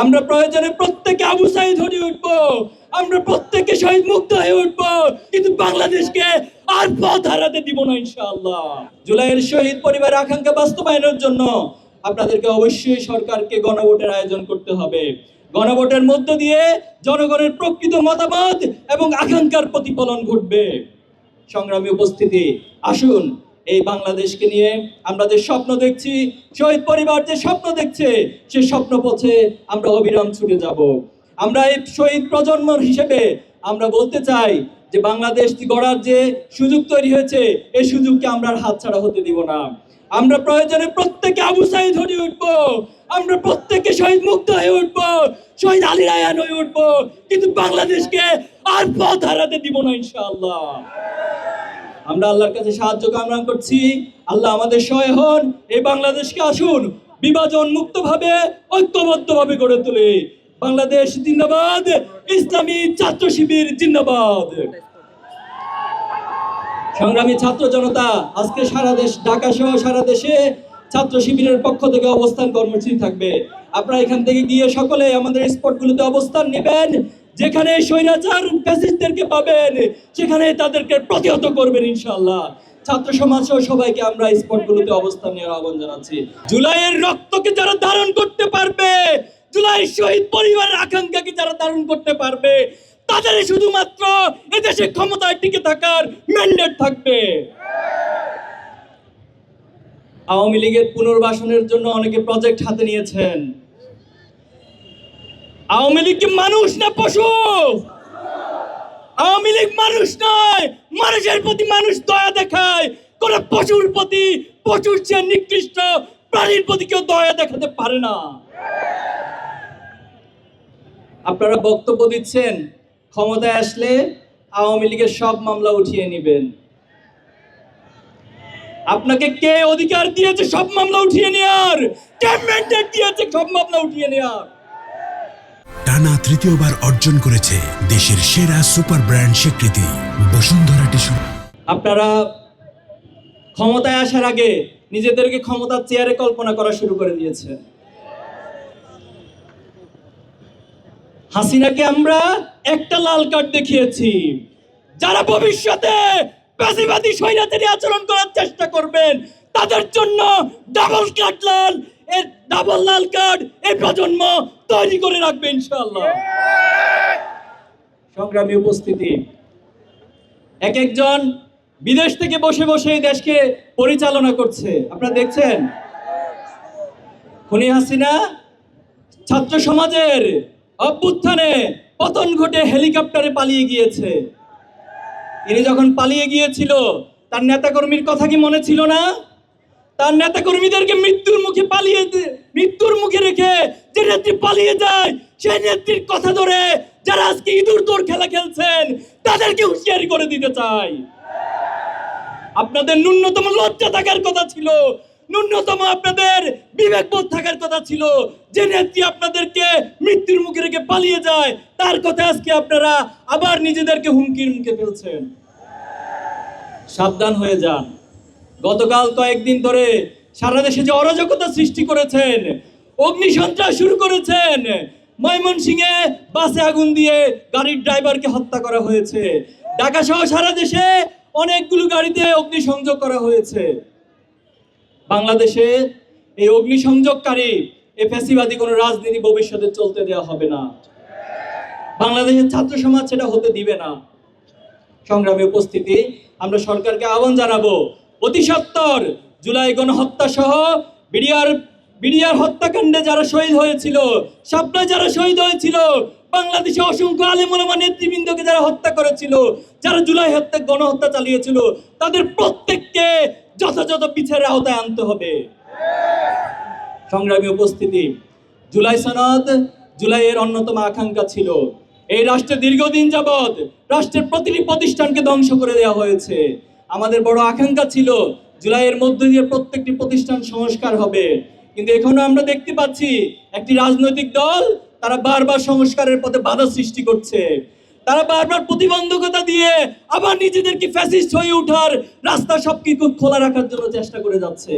আমরা প্রয়োজনে প্রত্যেকে আবু সাইদ হয়ে উঠবো। আমরা প্রত্যেকে শহীদ মুক্ত হয়ে উঠবো। কিন্তু বাংলাদেশকে আর পথ হারাতে দিব না ইনশাআল্লাহ। জুলাইয়ের শহীদ পরিবার আকাঙ্ক্ষা বাস্তবায়নের জন্য আপনাদেরকে অবশ্যই সরকারকে গণভোটের আয়োজন করতে হবে। গণভোটের মধ্য দিয়ে জনগণের প্রকৃত মতামত এবং আকাঙ্ক্ষার প্রতিফলন ঘটবে। সংগ্রামী উপস্থিতি, আসুন এই বাংলাদেশকে নিয়ে আমরা যে স্বপ্ন দেখছি, শহীদ পরিবার যে স্বপ্ন দেখছে, সে স্বপ্ন পথে আমরা অবিরাম ছুটে যাব। আমরা এই শহীদ প্রজন্ম হিসেবে আমরা বলতে চাই যে বাংলাদেশ গড়ার যে সুযোগ তৈরি হয়েছে এই সুযোগকে আমরা আর হাতছাড়া হতে দিব না। আমরা প্রয়োজনে প্রত্যেকে আবু সাইদ হয়ে উঠবো। আমরা প্রত্যেকে শহীদ মুক্ত হয়ে উঠবো। শহীদ আলী রায়ান হয়ে উঠবো। কিন্তু বাংলাদেশকে আর পথ হারাতে দিব না ইনশাআল্লাহ। আমরা আল্লাহর কাছে সাহায্য কামনা করছি। আল্লাহ আমাদের সহায় হন। এই বাংলাদেশকে আসুন, বিভাজন মুক্ত ভাবে ঐক্যবদ্ধ ভাবে গড়ে তোলে। বাংলাদেশ জিন্দাবাদ, ইসলামী ছাত্র শিবির জিন্দাবাদ। সংগ্রামী ছাত্র জনতা, আজকে সারা দেশ, ঢাকা সহ সারা দেশে ছাত্র শিবিরের পক্ষ থেকে অবস্থান কর্মসূচি থাকবে। আপনারা এখান থেকে গিয়ে সকলে আমাদের স্পটগুলোতে অবস্থান নেবেন। যেখানে স্বৈরাচার ফ্যাসিস্টদেরকে পাবেন, সেখানে তাদেরকে প্রতিহত করবেন ইনশাআল্লাহ। ছাত্র সমাজ সহ সবাইকে আমরা স্পটগুলোতে অবস্থান নেওয়ার আহ্বান জানাচ্ছি। জুলাইয়ের রক্তকে যারা ধারণ করতে পারবে জুলাই শহীদ পরিবারের আকাঙ্ক্ষাকে যারা ধারণ করতে পারবে তাদের শুধুমাত্র এদেশে ক্ষমতায় টিকে থাকার ম্যান্ডেট থাকবে। আওয়ামী লীগের পুনর্বাসনের জন্য অনেকে প্রজেক্ট হাতে নিয়েছেন। আওয়ামী লীগ কি মানুষ না পশু? আওয়ামী লীগ মানুষ নয়, মানুষের প্রতি মানুষ দয়া দেখায়। কোন পশুর প্রতি, পশুর চেয়ে নিকৃষ্ট প্রাণীর প্রতি কেউ দয়া দেখাতে পারে না। আপনারা বক্তব্য দিচ্ছেন, ক্ষমতায় আসলে আওয়ামী লীগের সব মামলা উঠিয়ে নেবেন। আপনাকে কে অধিকার দিয়েছে সব মামলা উঠিয়ে নেওয়ার কে ম্যান্ডেট দিয়েছে সব মামলা উঠিয়ে নেওয়ার টানা তৃতীয়বার অর্জন করেছে দেশের সেরা সুপার ব্র্যান্ড স্বীকৃতি, বসুন্ধরা টিস্যু। আপনারা ক্ষমতায় আসার আগে নিজেদেরকে ক্ষমতার চেয়ারে কল্পনা করা শুরু করে দিয়েছেন। হাসিনাকে আমরা একটা লাল কার্ড দেখিয়েছি। যারা ভবিষ্যতে পেশিবাদী স্বৈরাচারী আচরণ করার চেষ্টা করবেন, তাদের জন্য ডাবল কার্ড লাল। এর ডাবল লাল কার্ড এই প্রজন্ম তৈরি করে রাখবে ইনশাআল্লাহ। সংগ্রামী উপস্থিতি, এক একজন বিদেশ থেকে বসে বসে দেশকে পরিচালনা করছে। আপনারা দেখছেন? খুনি হাসিনা ছাত্র সমাজের অভ্যুত্থানে পতন ঘটে হেলিকপ্টারে পালিয়ে গিয়েছে। তিনি যখন পালিয়ে গিয়েছিল, তার নেতাকর্মীর কথা কি মনে ছিল না? তার নেতাকর্মীদেরকে মৃত্যুর মুখে পালিয়ে মৃত্যুর মুখে রেখে যে নেত্রী পালিয়ে যায়, সেই নেত্রীর কথা ধরে যারা আজকে ইঁদুর দৌড় খেলা খেলছেন, তাদেরকে হুঁশিয়ারি করে দিতে চাই। আপনাদের ন্যূনতম লজ্জা থাকার কথা ছিল, ন্যূনতম আপনাদের বিবেকবোধ থাকার কথা ছিল, যে নেত্রী আপনাদেরকে মৃত্যুর মুখে রেখে পালিয়ে যায়, তার কথা আজকে আপনারা আবার নিজেদেরকে হুমকির মুখে ফেলছেন। সাবধান হয়ে যান। গতকাল কয়েকদিন ধরে সারা দেশে যে অরাজকতা সৃষ্টি করেছেন, অগ্নি সন্ত্রাস শুরু করেছেন, ময়মনসিংহে বাসে আগুন দিয়ে গাড়ির ড্রাইভারকে হত্যা করা হয়েছে। ঢাকা সহ সারা দেশে অনেকগুলো গাড়িতে অগ্নিসংযোগ করা হয়েছে। বাংলাদেশে এই অগ্নিসংযোগকারী এ ফ্যাসিবাদী কোনো রাজনীতি ভবিষ্যতে চলতে দেওয়া হবে না। বাংলাদেশের ছাত্র সমাজ সেটা হতে দিবে না। সংগ্রামী উপস্থিতি, আমরা সরকারকে আহ্বান জানাব অতি সত্বর জুলাই গণহত্যা সহ বিডিআর বিডিআর হত্যাকাণ্ডে যারা শহীদ হয়েছিল সাপলায় যারা শহীদ হয়েছিল, বাংলাদেশে অসংখ্য আলেমা নেতৃবৃন্দকে যারা হত্যা করেছিল, যারা জুলাই হত্যা, গণহত্যা চালিয়েছিল, তাদের প্রত্যেককে যথাযথ পিছের আওতায় আনতে হবে। সংগ্রামী উপস্থিতি, জুলাই সনদ জুলাইয়ের অন্যতম আকাঙ্ক্ষা ছিল। এই রাষ্ট্রে দীর্ঘদিন যাবৎ রাষ্ট্রের প্রতিটি প্রতিষ্ঠানকে ধ্বংস করে দেওয়া হয়েছে। আমাদের বড় আকাঙ্ক্ষা ছিল জুলাইয়ের মধ্য দিয়ে প্রত্যেকটি প্রতিষ্ঠান সংস্কার হবে। কিন্তু এখনও আমরা দেখতে পাচ্ছি একটি রাজনৈতিক দল তারা বারবার সংস্কারের পথে বাধা সৃষ্টি করছে। তারা বারবার প্রতিবন্ধকতা দিয়ে আবার নিজেদেরকে ফ্যাসিস্ট হয়ে ওঠার রাস্তা সবকিছু খোলা রাখার জন্য চেষ্টা করে যাচ্ছে।